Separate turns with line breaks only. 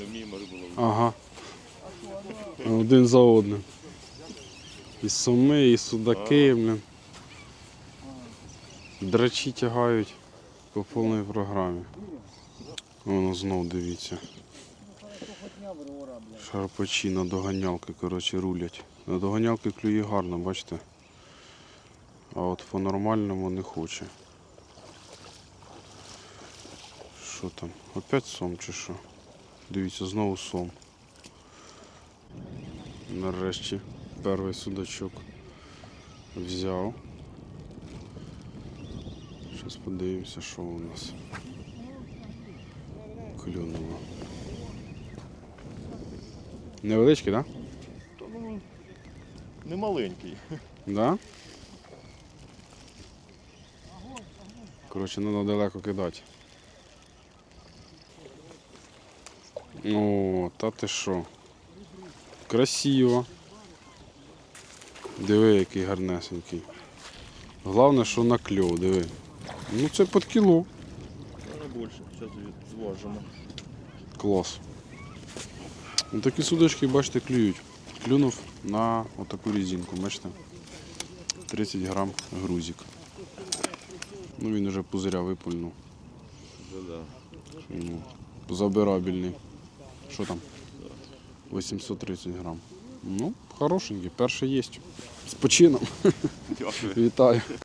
не вміємо рибу ловити.
Ага. Один за одним. І суми, і судаки, блін. Драчі тягають по повній програмі. Воно знов дивіться. Шарпачі на доганялки, коротше, рулять. На доганялки клює гарно, бачите? А от по-нормальному не хоче. Що там? Опять сом чи що? Дивіться, знову сом. Нарешті перший судачок взяв. Зараз подивимося, що у нас клюнуло. Невеличкий, так?
То, ну, не маленький.
Да? Коротше, треба далеко кидати. О, та ти що? Красиво. Диви, який гарнесенький. Головне, що на кльов, диви. Ну це під кіло.
Не більше. Зараз зважимо.
Клас. Ну, такі судочки, бачите, клюють. Клюнув на отаку резинку, бачите? 30 грам грузик. Ну він вже пузиря випульнув.
Да.
Ну, забирабельний. Що там? 830 грам. Ну, хорошенький, перший є. З почином.
Дякую.
Вітаю.